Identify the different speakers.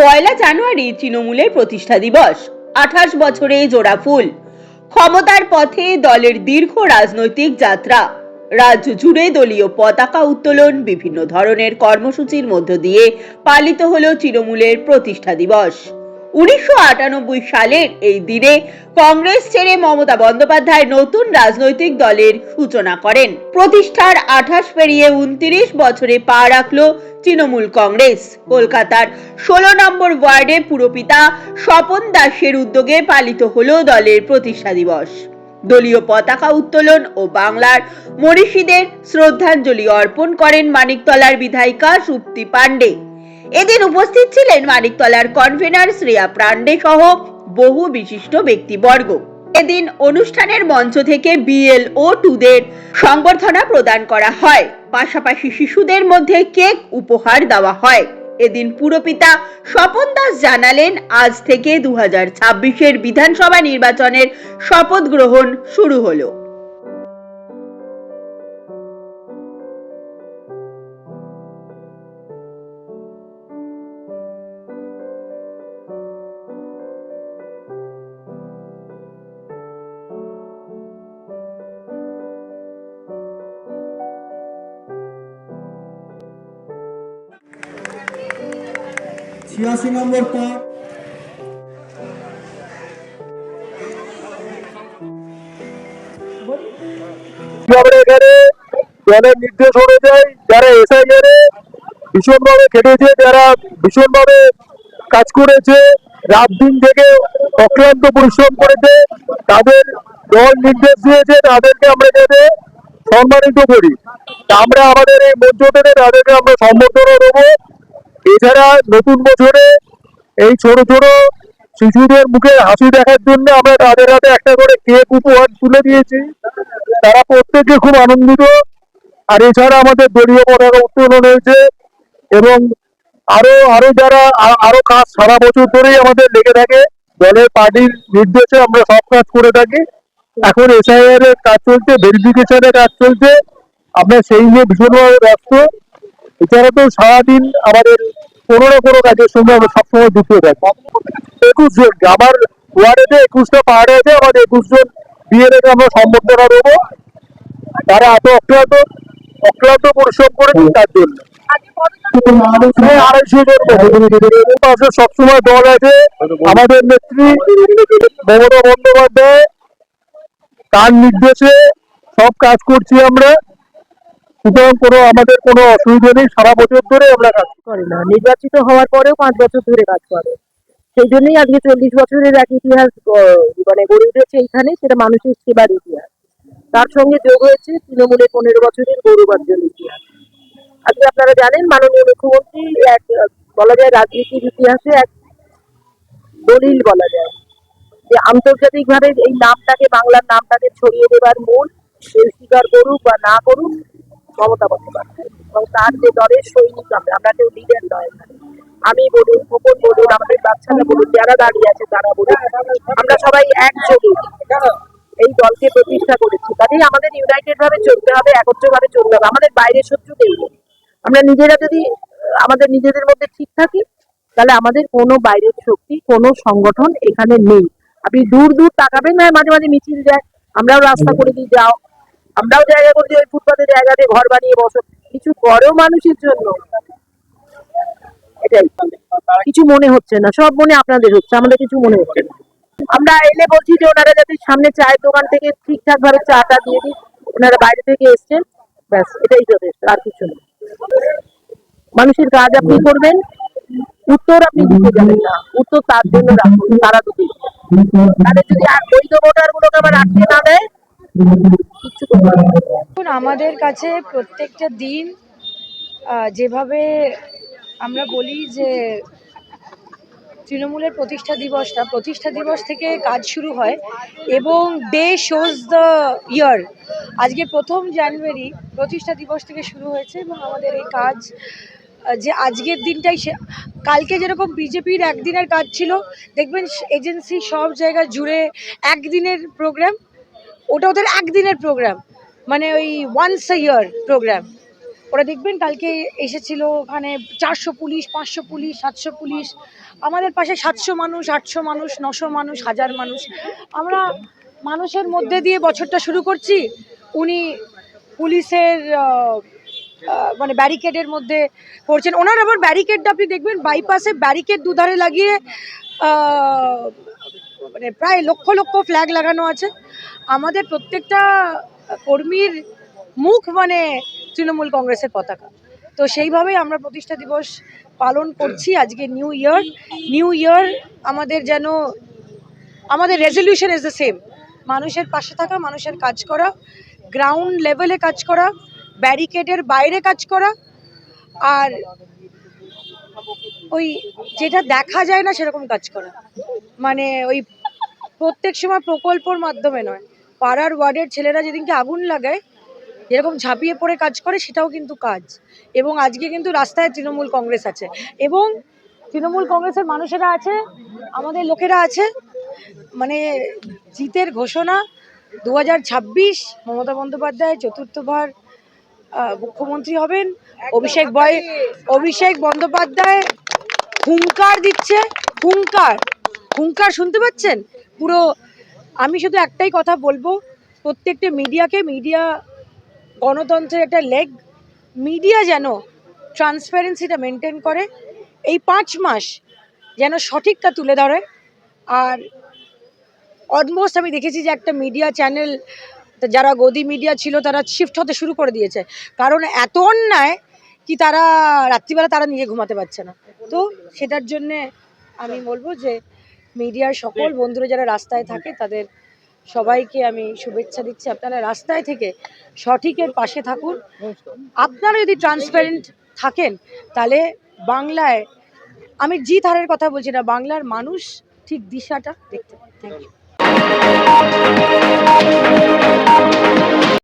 Speaker 1: পয়লা জানুয়ারি তৃণমূলের প্রতিষ্ঠা দিবস, আঠাশ বছরে জোড়া ফুল। ক্ষমতার পথে দলের দীর্ঘ রাজনৈতিক যাত্রা। রাজ্য জুড়ে দলীয় পতাকা উত্তোলন বিভিন্ন ধরনের কর্মসূচির মধ্য দিয়ে পালিত হল তৃণমূলের প্রতিষ্ঠা দিবস। উনিশশো আটানব্বই সালের এই দিনে কংগ্রেস ছেড়ে মমতা বন্দ্যোপাধ্যায় নতুন রাজনৈতিক দলের সূচনা করেন। প্রতিষ্ঠার আঠাশ পেরিয়ে উনত্রিশ বছরে পা রাখল তৃণমূল কংগ্রেস। কলকাতার ষোলো নম্বর ওয়ার্ডে পুরপিতা স্বপন দাসের উদ্যোগে পালিত হলো দলের প্রতিষ্ঠা দিবস। দলীয় পতাকা উত্তোলন ও বাংলার মনীষীদের শ্রদ্ধাঞ্জলি অর্পণ করেন মানিকতলার বিধায়িকা সুপ্তি পাণ্ডে। এদিন উপস্থিত ছিলেন মানিকতলার কনভেনার শ্রেয়া প্রাণ্ডে সহ বহু বিশিষ্ট ব্যক্তিবর্গ। এদিন অনুষ্ঠানের মঞ্চ থেকে বিএলও টুদের সংবর্ধনা প্রদান করা হয়। পাশাপাশি শিশুদের মধ্যে কেক উপহার দেওয়া হয়। এদিন পুরপিতা স্বপন দাস জানালেন, আজ থেকে দু হাজার বিধানসভা নির্বাচনের শপথ গ্রহণ শুরু হলো।
Speaker 2: ছিয়াশি নম্বর
Speaker 3: দলের নির্দেশ অনুযায়ী যারা এসআইআর ভীষণভাবে খেটেছে যারা ভীষণভাবে কাজ করেছে রাত দিন থেকে অক্লান্ত পরিশ্রম করেছে তাদের দল নির্দেশ দিয়েছে তাদেরকে আমরা যাতে সম্মানিত করি আমরা আমাদের এই মঞ্চ থেকে তাদেরকে আমরা সম্বর্ধনা দেবো এছাড়া নতুন বছরে এই ছোট ছোট শিশুদের মুখে হাসি দেখার জন্য আমরা তাদের হাতে একটা করে কেক উপহার তুলে দিয়েছি। তারা প্রত্যেকে খুব আনন্দিত। আর এছাড়া আমাদের দলীয় পতাকা উত্তোলন হয়েছে এবং আরও আরও যারা আরও কাজ সারা বছর ধরেই আমাদের লেগে থাকে, দলের পার্টির নির্দেশে আমরা সব কাজ করে থাকি। এখন এসআইআর এর কাজ চলছে ভেরিফিকেশনের কাজ চলছে। আমরা সেই নিয়ে ভীষণভাবে ব্যস্ত। এছাড়া তো সারাদিন আমাদের কোনো না কোনো কাজের সঙ্গে আমরা সবসময় যুক্ত থাকি। একুশ জন, আমার ওয়ার্ডেতে একুশটা পাহাড়ে আছে, আমাদের একুশ জন বিয়ের আমরা সম্বর্ধনা দেবো। তারা এত অক্লান্ত অক্লান্ত পরিশ্রম করেছে তার জন্য। আড়াইশো জন পাশে সবসময় দল আছে। আমাদের নেত্রী মমতা বন্দ্যোপাধ্যায়, তার নির্দেশে সব কাজ করছি আমরা। সুতরাং কোনো আমাদের কোনো অসুবিধা নেই, সারা বছর ধরে আমরা কাজ করি।
Speaker 4: না, নির্বাচিত হওয়ার পরেও পাঁচ বছর ধরে কাজ করে। সেই জন্যই আজকে চল্লিশ বছরের এক ইতিহাস মানে গড়ে উঠেছে এইখানে, সেটা মানুষের সেবার ইতিহাস। তার সঙ্গে যোগ হয়েছে তৃণমূলের পনেরো বছরের গৌরবার্জন ইতিহাস। আজকে আপনারা জানেন, মাননীয় মুখ্যমন্ত্রী এক, বলা যায় রাজনীতির ইতিহাসে এক দলিল বলা যায়। যে আন্তর্জাতিকভাবে এই নামটাকে, বাংলার নামটাকে ছড়িয়ে দেবার মূল স্বীকার করুক বা না করুক মমতা বন্দ্যোপাধ্যায়। এবং তার যে দলের সৈনিক আমরা আমরা কেউ লিডার নয় আমি বলুন খোকন বলুন, আমাদের বাচ্চারা বলুন, যারা দাঁড়িয়ে আছে, তারা বলুন। আমরা সবাই একযোগে। এই দলকে প্রতিষ্ঠা করেছি। কাজেই আমাদের ইউনাইটেড ভাবে চলতে হবে একত্র ভাবে চলতে হবে। আমাদের বাইরের শত্রু নেই। আমরা নিজেরা যদি, আমাদের নিজেদের মধ্যে ঠিক থাকি, তাহলে আমাদের কোনো বাইরের শক্তি, কোনো সংগঠন এখানে নেই। আপনি দূর দূর তাকাবেন না, মাঝে মাঝে মিছিল যায়। আমরাও রাস্তা করে দিই, যাও। আমরাও জায়গা করছি, ওই ফুটপাতে জায়গাতে ঘর বানিয়ে বসো। কিছু করো মানুষের জন্য এটাই। কিছু মনে হচ্ছে না, সব মনে আপনাদের হচ্ছে, আমাদের কিছু মনে হচ্ছে না। আমরা এলে বলছি যে ওনারা যাতে সামনে চায়ের দোকান থেকে ঠিকঠাক ভাবে চাটা দিয়ে দিই ওনারা বাইরে থেকে এসছেন, ব্যাস, এটাই যথেষ্ট, আর কিছু না। মানুষের কাজ আপনি করবেন, উত্তর আপনি দিতে যাবেন না, উত্তর তার জন্য রাখুন, তারা তো দিবে তাহলে যদি আর বৈধ ভোটার গুলোকে আবার আটকে না দেয়
Speaker 5: আমাদের কাছে প্রত্যেকটা দিন যেভাবে আমরা বলি যে তৃণমূলের প্রতিষ্ঠা দিবসটা, প্রতিষ্ঠা দিবস থেকে কাজ শুরু হয় এবং ডে শোজ দ্য ইয়ার আজকে প্রথম জানুয়ারি প্রতিষ্ঠা দিবস থেকে শুরু হয়েছে এবং আমাদের এই কাজ যে আজকের দিনটাই সে- কালকে যেরকম বিজেপির একদিনের কাজ ছিল, দেখবেন এজেন্সি সব জায়গা জুড়ে একদিনের প্রোগ্রাম ওটা ওদের একদিনের প্রোগ্রাম মানে ওই ওয়ান্স আ ইয়ার প্রোগ্রাম ওরা দেখবেন কালকে এসেছিল ওখানে চারশো পুলিশ, পাঁচশো পুলিশ, সাতশো পুলিশ। আমাদের পাশে সাতশো মানুষ, আটশো মানুষ, নশো মানুষ, হাজার মানুষ। আমরা মানুষের মধ্যে দিয়ে বছরটা শুরু করছি। উনি পুলিশের মানে ব্যারিকেডের মধ্যে করছেন ওনার আবার ব্যারিকেডটা আপনি দেখবেন বাইপাসে ব্যারিকেড দুধারে লাগিয়ে মানে প্রায় লক্ষ লক্ষ ফ্ল্যাগ লাগানো আছে। আমাদের প্রত্যেকটা কর্মীর মুখ মানে তৃণমূল কংগ্রেসের পতাকা। তো সেইভাবেই আমরা প্রতিষ্ঠা দিবস পালন করছি আজকে নিউ ইয়ার। নিউ ইয়ার আমাদের যেন, আমাদের রেজলিউশন ইজ দ্য সেম। মানুষের পাশে থাকা, মানুষের কাজ করা, গ্রাউন্ড লেভেলে কাজ করা, ব্যারিকেডের বাইরে কাজ করা, আর ওই যেটা দেখা যায় না সেরকম কাজ করা। মানে ওই প্রত্যেক সময় প্রকল্পর মাধ্যমে নয়। পাড়ার ওয়ার্ডের ছেলেরা যেদিনকে আগুন লাগায় যেরকম ঝাঁপিয়ে পড়ে কাজ করে সেটাও কিন্তু কাজ। এবং আজকে কিন্তু রাস্তায় তৃণমূল কংগ্রেস আছে। এবং তৃণমূল কংগ্রেসের মানুষেরা আছে আমাদের লোকেরা আছে। মানে জিতের ঘোষণা দু হাজার ছাব্বিশ মমতা বন্দ্যোপাধ্যায় চতুর্থবার মুখ্যমন্ত্রী হবেন। অভিষেক বয় অভিষেক বন্দ্যোপাধ্যায় হুঙ্কার দিচ্ছে। হুঙ্কার? হুঙ্কার শুনতে পাচ্ছেন? পুরো আমি শুধু একটাই কথা বলব, প্রত্যেকটা মিডিয়াকে, মিডিয়া গণতন্ত্রের একটা লেগ মিডিয়া যেন ট্রান্সপারেন্সিটা মেনটেন করে, এই পাঁচ মাস যেন সঠিকটা তুলে ধরে। আর অলমোস্ট আমি দেখেছি যে একটা মিডিয়া চ্যানেল যারা গদি মিডিয়া ছিল, তারা শিফট হতে শুরু করে দিয়েছে। কারণ এত অন্যায় কি তারা রাত্রিবেলা তারা নিজে ঘুমাতে পারছে না। তো সেটার জন্যে আমি বলব যে মিডিয়ার সকল বন্ধুরা যারা রাস্তায় থাকে তাদের সবাইকে আমি শুভেচ্ছা দিচ্ছি। আপনারা রাস্তায় থেকে সঠিকের পাশে থাকুন। আপনারা যদি ট্রান্সপারেন্ট থাকেন তাহলে বাংলায় আমি জিত হারের কথা বলছি না বাংলার মানুষ ঠিক দিশাটা দেখতে থ্যাংক ইউ